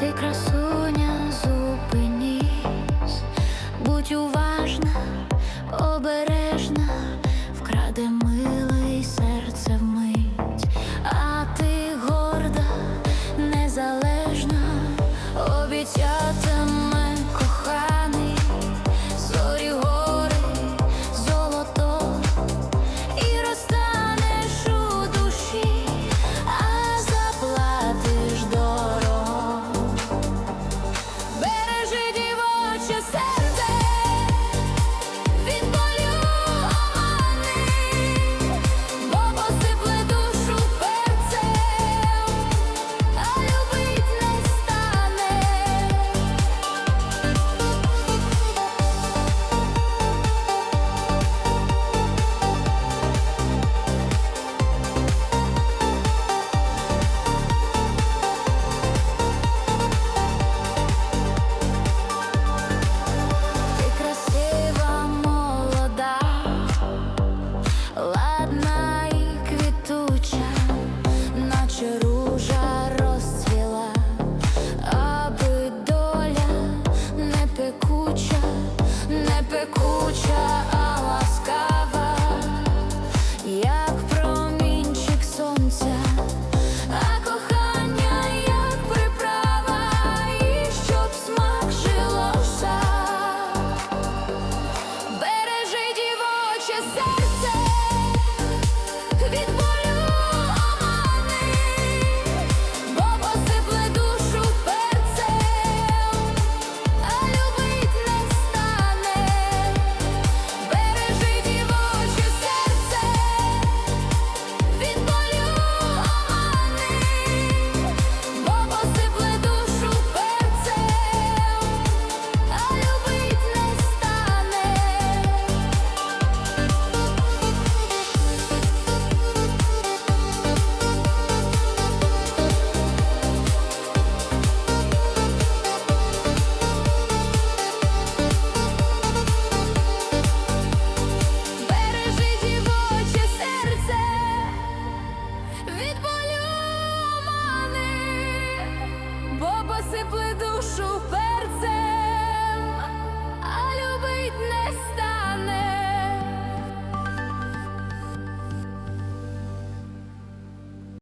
ти красуня, зупинісь, будь уважна, обереж. пекуча, не пекуча. душу вперед.